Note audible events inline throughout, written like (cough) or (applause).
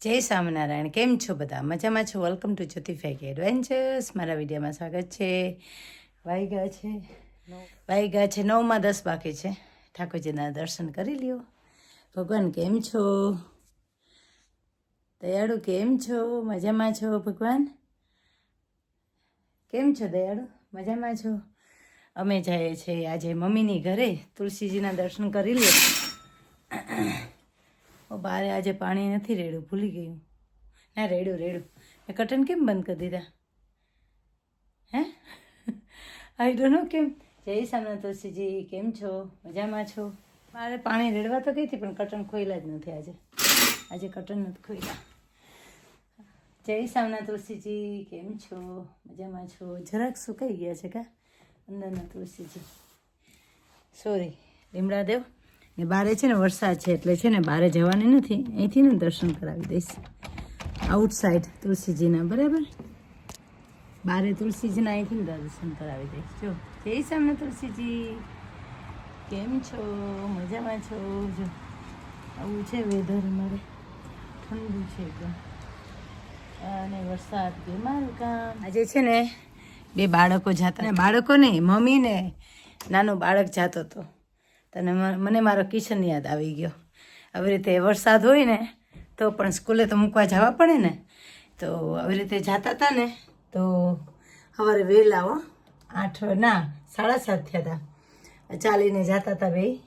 જય સ્વામિનારાયણ. કેમ છો બધા? મજામાં છો? વેલકમ ટુ જ્યોતિફાઈ એડવેન્ચર્સ મારા વિડીયોમાં સ્વાગત છે. વાઈગા છે? વાઈગા છે. નવમાં દસ બાકી છે. ઠાકોરજીના દર્શન કરી લ્યો. ભગવાન કેમ છો? દયાળુ કેમ છો? મજામાં છો ભગવાન? કેમ છો દયાળુ? મજામાં છો? અમે જઈએ છીએ આજે મમ્મીની ઘરે. તુલસીજીના દર્શન કરી લ્યો. બારે આજે પાણી નથી રેડું, ભૂલી ગયું ના, રેડું રેડું. મેં કટન કેમ બંધ કરી દીધા? હે? આઈ ડોન્ટ નો કેમ. જય સામના તુલસીજી, કેમ છો? મજામાં છો? મારે પાણી રેડવા તો ગઈ હતી, પણ કટન ખોઈલા જ નથી આજે. આજે કટન નથી ખોઈલા જય સામના તુલસીજી, કેમ છો? મજામાં છો? જરાક સુકાઈ ગયા છે કા? અંદરના તુલસીજી. સોરી લીમડા દેવ. ને બારે છે ને વરસાદ છે એટલે છે ને બારે જવાની નથી. અહીંથી ને દર્શન કરાવી દઈશ. આઉટસાઇડ તુલસીજીના બરાબર? બારે તુલસીજીના અહીંથી દર્શન કરાવી દઈશ. જો જય સામને તુલસીજી. કેમ છો? મજામાં છો? જો આવું છે વેધર અમારે. ઠંડુ છે એકદમ. અને વરસાદ બે મારું કામ. આજે છે ને બે બાળકો જાતા. ને બાળકો નહીં મમ્મી ને નાનો બાળક જાતો હતો તને મને મારો કિચન યાદ આવી ગયો. આવી રીતે વરસાદ હોય ને, તો પણ સ્કૂલે તો મૂકવા જવા પડે ને. તો આવી રીતે જતા હતા ને, તો સવારે વહેલા હો, આઠ, ના, સાડા સાત થયા હતા ચાલીને જતા હતા ભાઈ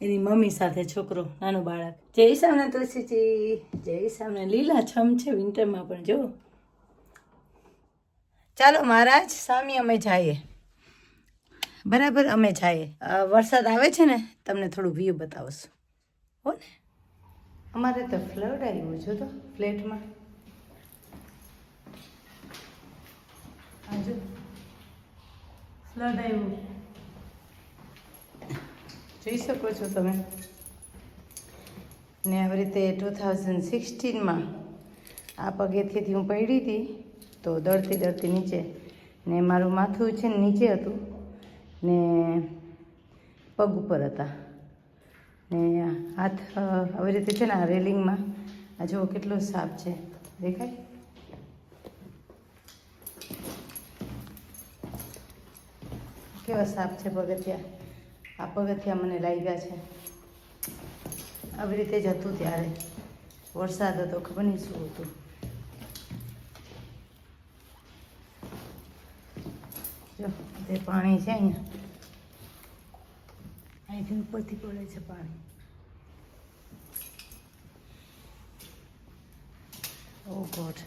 એની મમ્મી સાથે છોકરો, નાનું બાળક. જય સામને તુલસીજી, જય સામને લીલા છમ છે વિન્ટરમાં પણ જો. ચાલો મહારાજ સ્વામી અમે જઈએ. બરાબર, અમે જઈએ વરસાદ આવે છે ને, તમને થોડું વ્યૂ બતાવશું. હો ને? અમારે તો ફ્લડ આવ્યું છે તો, ફ્લેટમાં. આજુ ફ્લડ આવ્યું. જોઈ શકો છો તમે? ને આવી રીતે ટુ થાઉઝન્ડ સિક્સટીનમાં આ પગેથીથી હું પડી હતી, તો દળતી દળતી નીચે. ને મારું માથું છે ને નીચે હતું. ને પગ ઉપર હતા. ને હાથ આવી રીતે છે ને આ રેલિંગમાં. આ જુઓ કેટલો સાપ છે. દેખાય? કેવા સાપ છે પગથિયા? આ પગથિયા મને લાગ્યા છે. આવી રીતે જ હતું ત્યારે. વરસાદ હતો, ખબર નહીં શું હતું. જો તે પાણી છે અહીંયા. અહીંથી ઉપરથી પડે છે પાણી. ઓ ગોડ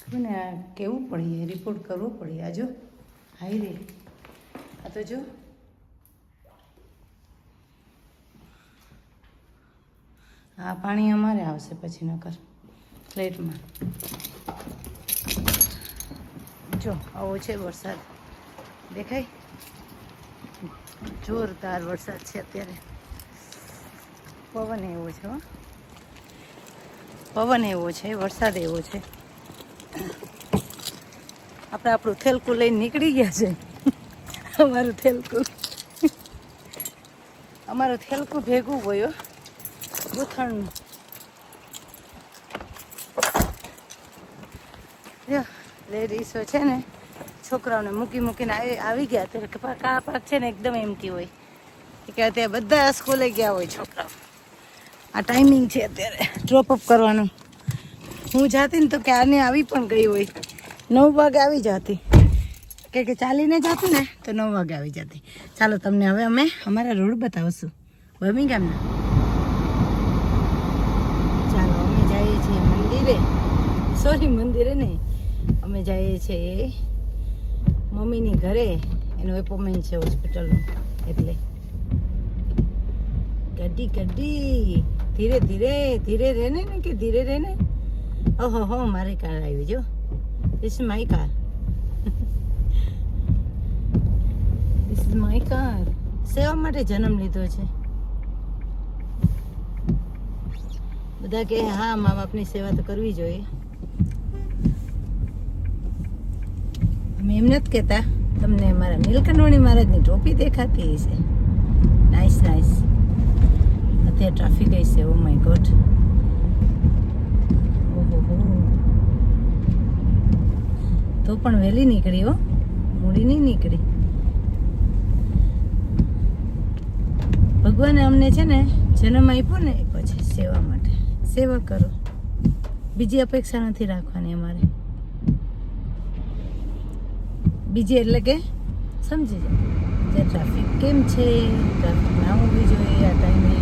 ખબર ને, આ કેવું પડીએ? રિપોર્ટ કરવો પડે આ જો હાઈ રે. આ તો જો. આ પાણી અમારે આવશે પછી નકર. ફ્લેટમાં જો, આવો છે વરસાદ. દેખાય? જોરદાર વરસાદ છે અત્યારે. પવન એવો છે પવન એવો છે, વરસાદ એવો છે. આપણે આપણું થેલકું લઈને નીકળી ગયા છે. અમારું થેલકું. અમારું થેલકું ભેગું ગયો ગૂંથણનું. લેડીસો છે ને છોકરાઓને મૂકી મૂકીને આવી ગયા ત્યારે કે કા પાક છે ને એકદમ એમટી હોય. કે અત્યારે બધા સ્કૂલે ગયા હોય છોકરાઓ. આ ટાઈમિંગ છે અત્યારે. ડ્રોપ અપ કરવાનું. હું જાતી ને તો ક્યારની આવી પણ ગઈ હોય. નવ વાગે આવી જતી. કે કે ચાલીને જતી ને તો નવ વાગે આવી જતી. ચાલો તમને હવે અમે અમારા રોડ બતાવશું. બમી ગામના. ચાલો અમે જઈએ છીએ મંદિરે. સોરી મંદિરે નહીં. અમે જઈએ છીએ મમ્મીની ઘરે એનું એપોઇન્ટમેન્ટ છે હોસ્પિટલનું એટલે ગડી ગડી ધીરે ધીરે ધીરે રહેને ને કે ધીરે રહેને? ઓહો, હો, મારે કાર આવી જો This my my car. (laughs) My is સેવા માટે જન્મ લીધો છે. બધા કે હા, મા બાપની સેવા તો કરવી જોઈએ. તમે એમ નથી કહેતા, તમને મારા નીલકંઠવાણી મહારાજની ટોપી દેખાતી હશે. નાઇસ નાઇસ અત્યારે ટ્રાફિક હશે ઓ માય ગોડ તો પણ વહેલી નીકળી હો. મૂડી નહીં નીકળી. ભગવાને અમને છે ને જન્મ આપ્યો ને પછી સેવા માટે. સેવા કરો. બીજી અપેક્ષા નથી રાખવાની અમારે. બીજી એટલે કે સમજી જાય કે ટ્રાફિક કેમ છે ટ્રાફિક ના હોવી જોઈએ આ ટાઈમે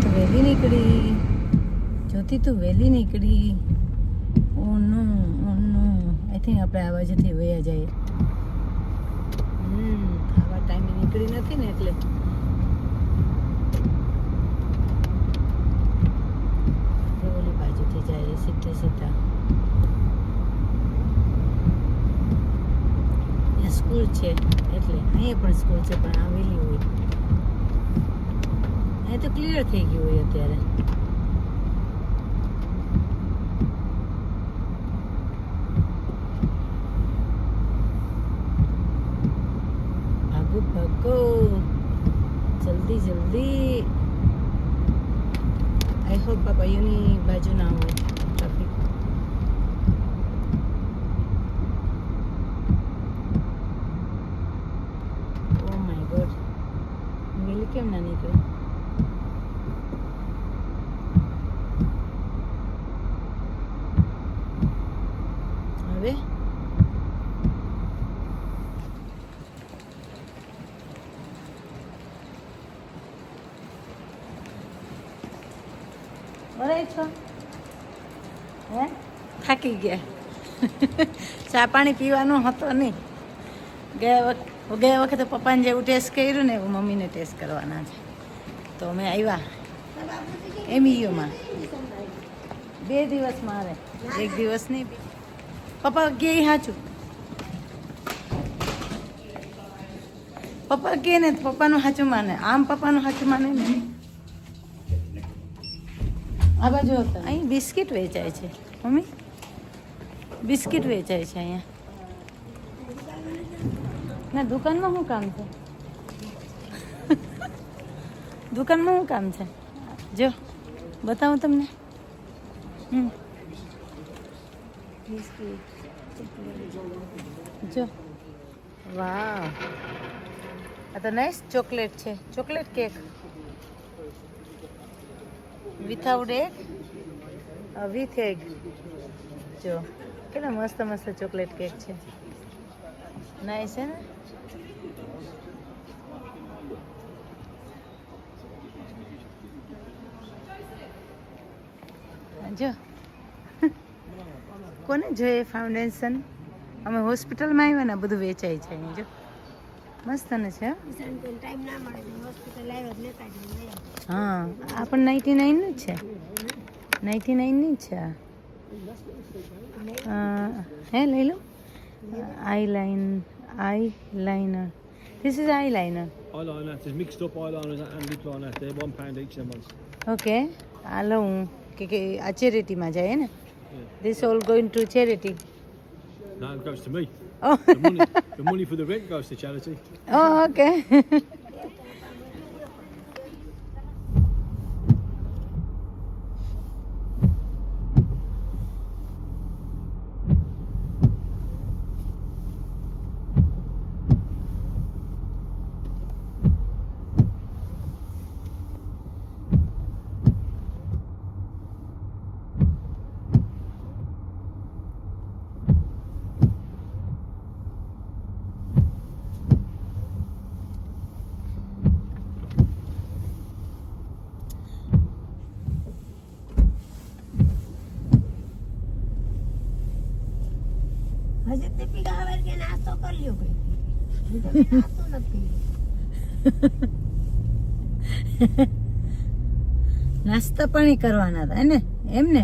તો વહેલી નીકળી જોતી તું વહેલી નીકળી. ઓનું ઓનું આઈ થિંક આપણે આ બાજુથી વયા જઈએ. આવા ટાઈમે નીકળી નથી ને એટલે. ઓલી બાજુથી જઈએ સીધે સીધા. સ્કૂલ છે, એટલે અહીંયા પણ સ્કૂલ છે, પણ આવેલી હોય. અહીંયા તો ક્લિયર થઈ ગયું હોય અત્યારે. ભાગો ભાગો. જલ્દી જલ્દી. આઈ હોપ બાપા યુની બાજુ ના હોય ટ્રાફિક ઓ માય ગોડ વેલી કેમ ના નીકળી હવે બરાબર છો. હે? થાકી ગયા. (laughs) ચા પાણી પીવાનું હતો નહીં. ગયા વખત ગયા વખતે પપ્પાને જેવું ટેસ્ટ કર્યું ને એવું મમ્મીને ટેસ્ટ કરવાના છે. તો અમે આવ્યા એમઈયુમાં. બે દિવસ મારે. એક દિવસ નહીં. પપ્પા કે સાચું પપ્પા કે ને પપ્પાનું સાચું માને. આમ પપ્પાનું સાચું માને ને આ બાજુ હતા અહીં બિસ્કિટ વેચાય છે. મમ્મી? બિસ્કિટ વેચાય છે અહીંયા. ના, દુકાનમાં શું કામ છે? દુકાનમાં શું કામ છે? જો, બતાવું તમને. હમ. જો. વાહ આ તો નાઇસ ચોકલેટ છે. Chocolate cake without egg with egg જો કેટલા મસ્ત મસ્ત ચોકલેટ કેક છે. નાઇસ છે ને? જો. (laughs) કોને જોઈએ ફાઉન્ડેશન અમે હોસ્પિટલમાં આવ્યા ને બધું વેચાય છે અહીં જો. મસ્ત ને છે હો. ટાઈમ ના મળે તો હોસ્પિટલ આવ્યો જ લેતા જઈએ હા આ પણ નાઇન્ટી નાઇનનું જ છે નાઇન્ટી નાઇનની જ છે આ અ, હે લઈ લો eye line eyeliner this is eyeliner Eyeliner, there's mixed up eyeliners and lip liner. They're one pound each. Them ones. Okay આ લઉં કે કે આ ચેરિટીમાં જાય ને this all going to charity No, it goes to me. Oh. the, money, the money for the rent goes to charity. Oh, okay. (laughs) હજી દીપિકા હવે કે નાસ્તો કરી લ્યો કઈ હું તો નાસ્તો નથી કર્યો. નાસ્તા પાણી કરવાના હતા ને એમ ને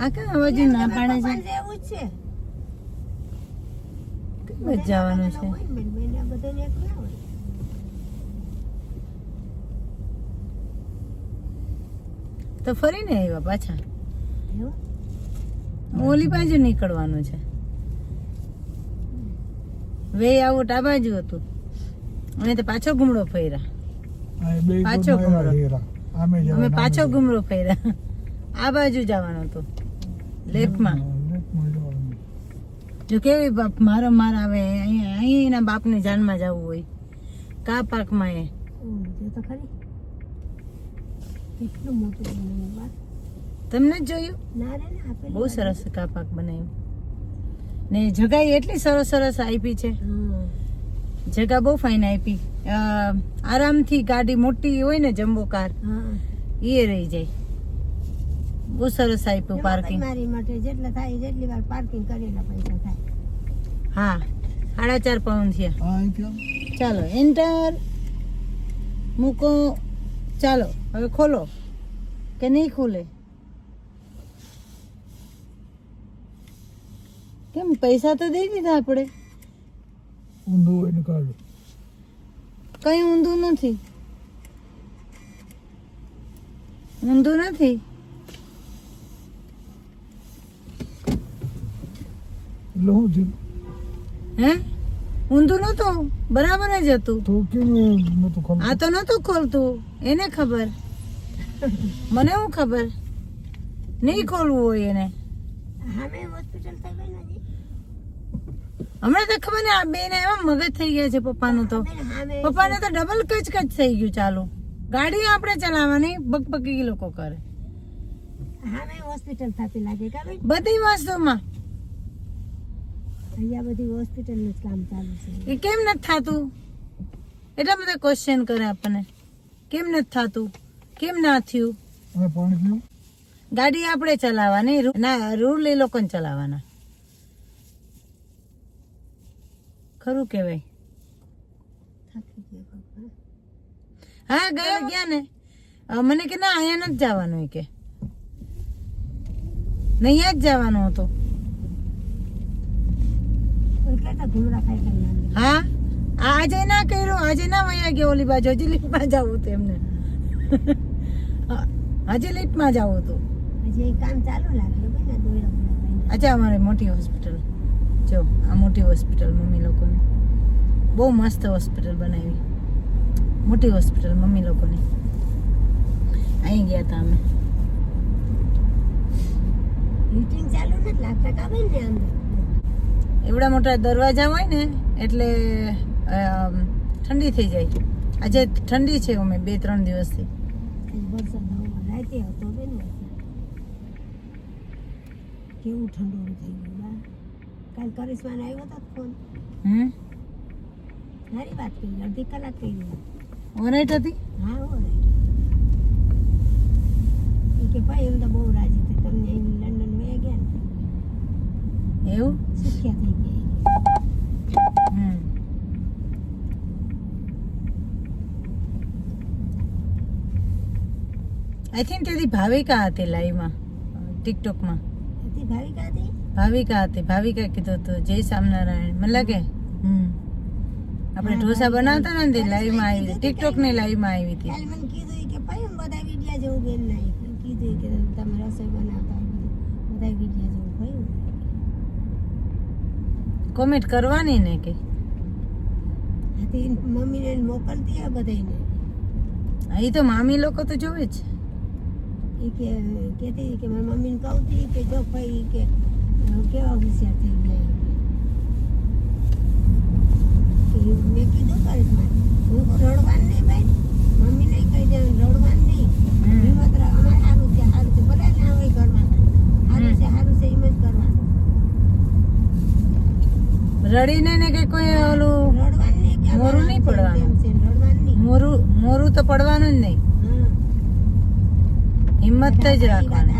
આ કાં બાજુ ના પાડે છે એવું છે કઈ જવાનું છે ને બેન, બેન, આ બધાને એક ના હોય. તો ફરીને આવ્યા પાછા? ઓલી બાજુ નીકળવાનું છે વે આઉટ આ બાજુ હતું. અને તો પાછો ઘૂમડો ફર્યા. પાછો ઘૂમરો અમે પાછો ઘૂમડો ફર્યા. આ બાજુ જવાનું હતું. લેફ્ટમાં જો કેવી બાપ મારો માર આવે અહીંયા અહીં એના બાપને જાનમાં જવું હોય. કા પાકમાં એ? તો ખરી. કેટલું મોટું તમને જ જોયું? ના રે બહુ સરસ કા પાક બનાવ્યું. ને જગાએ એટલી સરસ સરસ આપી છે. જગા બહુ ફાઇન આપી. આરામથી ગાડી મોટી હોય ને જમ્બો કાર હા. એ રહી જાય. બહુ સરસ આપ્યું પાર્કિંગ મારી માટે જેટલા થાય જેટલી વાર પાર્કિંગ કરીને પૈસા થાય. હા સાડા ચાર પાઉન્ડ થયા ચાલો એન્ટર મૂકો. ચાલો હવે ખોલો. કે નહીં ખુલે કેમ પૈસા તો દઈ દીધા આપણે. ઊંધું હોય ને કાઢો. કઈ ઊંધું નથી. ઊંધું નથી? એટલે થયું? હે? ઊંધું નતું બરાબર જ હતું. તો કેમ નતું આ તો નતું ખોલતું. એને ખબર? મને શું ખબર? નહીં ખોલવું હોય એને. હામે હોસ્પિટલ નથી હમણાં તો ખબર ને આ બેને એવા મગજ થઈ ગયા છે પપ્પાનું તો. પપ્પાને તો ડબલ કચકચ થઈ ગયું ચાલુ. ગાડી આપણે ચલાવવાની બકબકી લોકો કરે. હોસ્પિટલ થતી લાગે બધી વસ્તુમાં. અહીંયા બધી હોસ્પિટલનું કામ ચાલુ છે. એ કેમ નથી થતું? એટલા બધા ક્વેશ્ચન કરે આપણને. કેમ નથી થતું? કેમ ના થયું? ગાડી આપણે ચલાવવાની રૂ- ના રૂલ એ લોકોને ચલાવવાના. ખરું પપ્પા હા ગયા ગયા ને? મને કે ના અહીંયા નથી જવાનું કે. નહીં જ જવાનું હતું. હા? આજે ના કર્યું આજે ના વયા ગયો ઓલી બાજુ. હજી લીફ્ટમાં જવું હતું એમને. હજી લીફ્ટમાં જવું હતું. હજી કામ ચાલુ લાગે બેન આ દોયડા બોયડા ભાઈને. અચ્છા અમારે મોટી હોસ્પિટલ. જો આ મોટી હોસ્પિટલ મમ્મી લોકોની. બહુ મસ્ત હોસ્પિટલ બનાવી. મોટી હોસ્પિટલ મમ્મી લોકોની. અહીં ગયા હતા અમે. એવડા મોટા દરવાજા હોય ને એટલે ઠંડી થઈ જાય. આજે ઠંડી છે અમે બે ત્રણ દિવસથી. કેવું ઠંડુ થઈ ગયું. કાલ કરિશ્માને આવ્યો હતો ફોન હમ? સારી વાત કહી અડધી કલાક થઈ ગઈ. ઓનાઈટ હતી? હા હો કે ભાઈ એમ તો બહુ રાજી થઈ તમને અહીં લંડન વયા ગયા ને? એવું? સુખ્યા થઈ ગયા હમ. આઈ થિંક તેથી ભાવિકા હતી લાઈવમાં ટિકટોકમાં હતી ભાવિકા હતી? ભાવિકા હતી ભાવિકા કીધું હતું જય સ્વામિનારાયણ. મને લાગે હમ. આપણે ઢોસા બનાવતા ને તે લાઈવમાં આવી ટિકટોકની લાઈવમાં આવી હતી. મને કીધું કે ભાઈ બધા વિડિયા જેવું બેન નહીં કીધું કે તમે રસોઈ બનાવતા બધા વિડિયા જેવું ભાઈ. કોમેન્ટ કરવાની ને કે? હતી મમ્મીને મોકલતી આ બધાને એ તો મામી લોકો તો જોવે જ. એ કે કહેતી કે મારી મમ્મીને કહું હતી કે જો ભાઈ કે કેવા હોશિયાર થઈ ગયા મેં કીધું કરિશ્મા હું રડવાનું નહીં ભાઈ મમ્મીને કહી દે રડવાનું નહીં હિંમત અમારે સારું છે સારું છે ભલે ના હોય ઘરમાં સારું છે સારું છે એમ જ કરવાનું રડીને ને કે કોઈ ઓલું રડવાનું મોરું નહીં પડવાનું. મોરું મોરું તો પડવાનું જ નહીં. હિંમત જ રાખવાની.